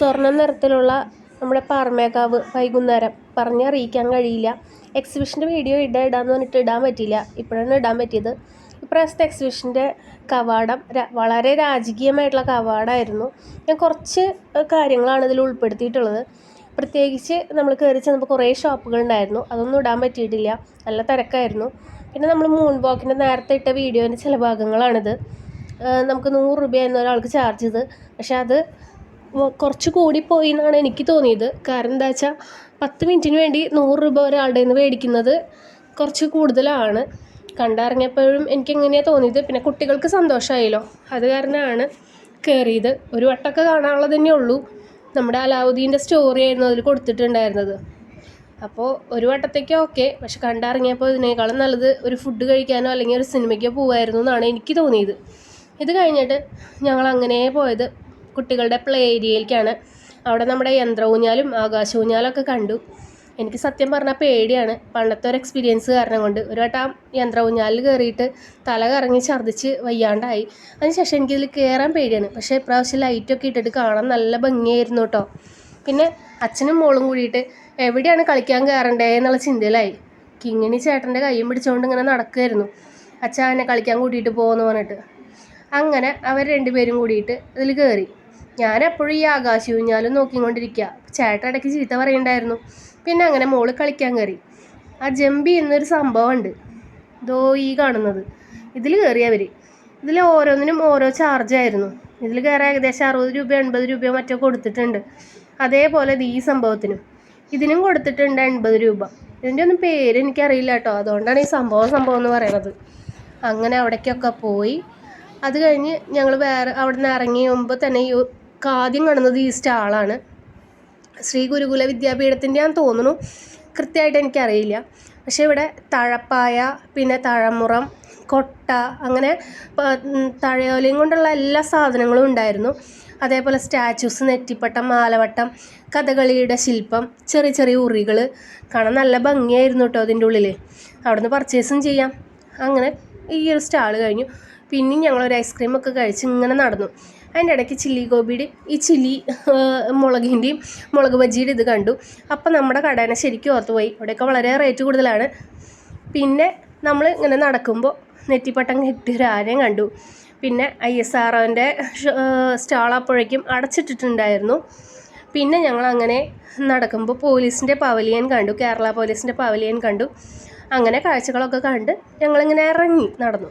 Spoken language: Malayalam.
സ്വർണ നിറത്തിലുള്ള നമ്മുടെ പാറമേക്കാവ് വൈകുന്നേരം പറഞ്ഞറിയിക്കാൻ കഴിയില്ല. എക്സിബിഷന്റെ വീഡിയോ ഇടാം ഇടാന്ന് പറഞ്ഞിട്ട് ഇടാൻ പറ്റിയില്ല. ഇപ്പോഴാണ് ഇടാൻ പറ്റിയത്. ഇപ്രാവശ്യത്തെ എക്സിബിഷന്റെ കവാടം വളരെ രാജകീയമായിട്ടുള്ള കവാടമായിരുന്നു ഞാൻ കുറച്ച് കാര്യങ്ങളാണ് ഇതിൽ ഉൾപ്പെടുത്തിയിട്ടുള്ളത്. പ്രത്യേകിച്ച് നമ്മൾ കയറി ചെന്നപ്പോൾ കുറേ ഷോപ്പുകൾ ഉണ്ടായിരുന്നു. അതൊന്നും ഇടാൻ പറ്റിയിട്ടില്ല. നല്ല തിരക്കായിരുന്നു. പിന്നെ നമ്മൾ മൂൺ വാക്കിന്റെ നേരത്തെ ഇട്ട വീഡിയോന്റെ ചില ഭാഗങ്ങളാണിത്. നമുക്ക് നൂറ് രൂപയായിരുന്നു ഒരാൾക്ക് ചാർജ് ചെയ്ത് പക്ഷെ അത് കുറച്ച് കൂടിപ്പോയി എന്നാണ് എനിക്ക് തോന്നിയത്. കാരണം എന്താ വെച്ചാൽ പത്ത് മിനിറ്റിന് വേണ്ടി നൂറ് രൂപ ഒരാളുടെ നിന്ന് മേടിക്കുന്നത് കുറച്ച് കൂടുതലാണ്. കണ്ടിറങ്ങിയപ്പോഴും എനിക്ക് എങ്ങനെയാണ് തോന്നിയത്. പിന്നെ കുട്ടികൾക്ക് സന്തോഷമായല്ലോ അത് കാരണമാണ് കയറിയത് ഒരു വട്ടമൊക്കെ കാണാനുള്ളത് തന്നെ ഉള്ളൂ. നമ്മുടെ അലാവുദ്ദീന്റെ സ്റ്റോറി ആയിരുന്നു അതിൽ കൊടുത്തിട്ടുണ്ടായിരുന്നത്. അപ്പോൾ ഒരു വട്ടത്തേക്ക് ഓക്കെ. പക്ഷെ കണ്ടിറങ്ങിയപ്പോൾ ഇതിനേക്കാളും നല്ലത് ഒരു ഫുഡ് കഴിക്കാനോ അല്ലെങ്കിൽ ഒരു സിനിമയ്ക്കോ പോകുമായിരുന്നു എന്നാണ് എനിക്ക് തോന്നിയത്. ഇത് കഴിഞ്ഞിട്ട് ഞങ്ങൾ അങ്ങനെ പോയത്. കുട്ടികളുടെ പ്ലേ ഏരിയയിലേക്കാണ് അവിടെ നമ്മുടെ യന്ത്ര ഊഞ്ഞാലും ആകാശ ഊഞ്ഞാലൊക്കെ കണ്ടു. എനിക്ക് സത്യം പറഞ്ഞാൽ പേടിയാണ്. പണ്ടത്തെ ഒരു എക്സ്പീരിയൻസ് കാരണം കൊണ്ട്. ഒരു വട്ടം യന്ത്ര ഊഞ്ഞാലിൽ കയറിയിട്ട് തല കറങ്ങി ഛർദ്ദിച്ച് വയ്യാണ്ടായി. അതിനുശേഷം എനിക്കിതിൽ കയറാൻ പേടിയാണ്. പക്ഷേ ഇപ്രാവശ്യം ലൈറ്റൊക്കെ ഇട്ടിട്ട് കാണാൻ നല്ല ഭംഗിയായിരുന്നു കേട്ടോ പിന്നെ അച്ഛനും മോളും കൂടിയിട്ട് എവിടെയാണ് കളിക്കാൻ കയറണ്ടേ എന്നുള്ള ചിന്തയിലായി. കിങ്ങിണി ചേട്ടന്റെ കൈയും പിടിച്ചുകൊണ്ട് ഇങ്ങനെ നടക്കുമായിരുന്നു അച്ഛൻ എന്നെ കളിക്കാൻ കൂട്ടിയിട്ട് പോകുമെന്ന് പറഞ്ഞിട്ട്. അങ്ങനെ അവർ രണ്ടുപേരും കൂടിയിട്ട് ഇതിൽ കയറി ഞാൻ എപ്പോഴും ഈ ആകാശ ഊഞ്ഞാലും നോക്കിക്കൊണ്ടിരിക്കുക. ചേട്ടൻ ഇടയ്ക്ക് ചീത്ത പറയുണ്ടായിരുന്നു. പിന്നെ അങ്ങനെ മോൾ കളിക്കാൻ കയറി ആ ജമ്പി എന്നൊരു സംഭവമുണ്ട്. ദോ ഈ കാണുന്നത്. ഇതിൽ കയറി അവർ ഇതിൽ ഓരോന്നിനും ഓരോ ചാർജായിരുന്നു ഇതിൽ കയറി ഏകദേശം അറുപത് രൂപ എൺപത് രൂപയോ മറ്റോ കൊടുത്തിട്ടുണ്ട്. അതേപോലെ ഈ സംഭവത്തിനും. ഇതിനും കൊടുത്തിട്ടുണ്ട് എൺപത് രൂപ. ഇതിന്റെ ഒന്നും പേര് എനിക്കറിയില്ല കേട്ടോ. അതുകൊണ്ടാണ് ഈ സംഭവം സംഭവം എന്ന് പറയുന്നത് അങ്ങനെ അവിടേക്കൊക്കെ പോയി. അത് കഴിഞ്ഞ് ഞങ്ങൾ വേറെ അവിടെ നിന്ന് ഇറങ്ങി മുമ്പ് തന്നെ ഈ ആദ്യം കാണുന്നത് ഈ സ്റ്റാളാണ്. ശ്രീ ഗുരുകുല വിദ്യാപീഠത്തിന്റെ ഞാൻ തോന്നുന്നു. കൃത്യമായിട്ട് എനിക്കറിയില്ല. പക്ഷേ ഇവിടെ തഴപ്പായ പിന്നെ തഴമുറം കൊട്ട അങ്ങനെ തഴയോലയും കൊണ്ടുള്ള എല്ലാ സാധനങ്ങളും ഉണ്ടായിരുന്നു. അതേപോലെ സ്റ്റാച്യൂസ് നെറ്റിപ്പട്ടം മാലവട്ടം കഥകളിയുടെ ശില്പം ചെറിയ ചെറിയ ഉറികൾ. കാണാൻ നല്ല ഭംഗിയായിരുന്നു കേട്ടോ അതിന്റെ ഉള്ളിൽ അവിടുന്ന് പർച്ചേസും ചെയ്യാം. അങ്ങനെ ഈ ഒരു സ്റ്റാൾ കഴിഞ്ഞു. പിന്നെയും ഒരു ഐസ്ക്രീം ഒക്കെ കഴിച്ച് ഇങ്ങനെ നടന്നു. അതിന്റെ ഇടയ്ക്ക് ചില്ലി ഗോപിയുടെ ഈ ചില്ലി മുളകിന്റെയും മുളക് ബജിയുടെ ഇത് കണ്ടു. അപ്പം നമ്മുടെ കടേനെ ശരിക്കും ഓർത്തുപോയി അവിടെയൊക്കെ വളരെ റേറ്റ് കൂടുതലാണ്. പിന്നെ നമ്മൾ ഇങ്ങനെ നടക്കുമ്പോൾ നെറ്റിപ്പട്ടം കെട്ടിയൊരു ആരെയും കണ്ടു. പിന്നെ ഐ എസ് ആർ ഒന്റെ സ്റ്റാൾ അപ്പോഴേക്കും അടച്ചിട്ടിട്ടുണ്ടായിരുന്നു. പിന്നെ ഞങ്ങൾ അങ്ങനെ നടക്കുമ്പോൾ പോലീസിന്റെ പവലിയൻ കണ്ടു. കേരള പോലീസിന്റെ പവലിയൻ കണ്ടു. അങ്ങനെ കാഴ്ചകളൊക്കെ കണ്ട് ഞങ്ങളിങ്ങനെ ഇറങ്ങി നടന്നു.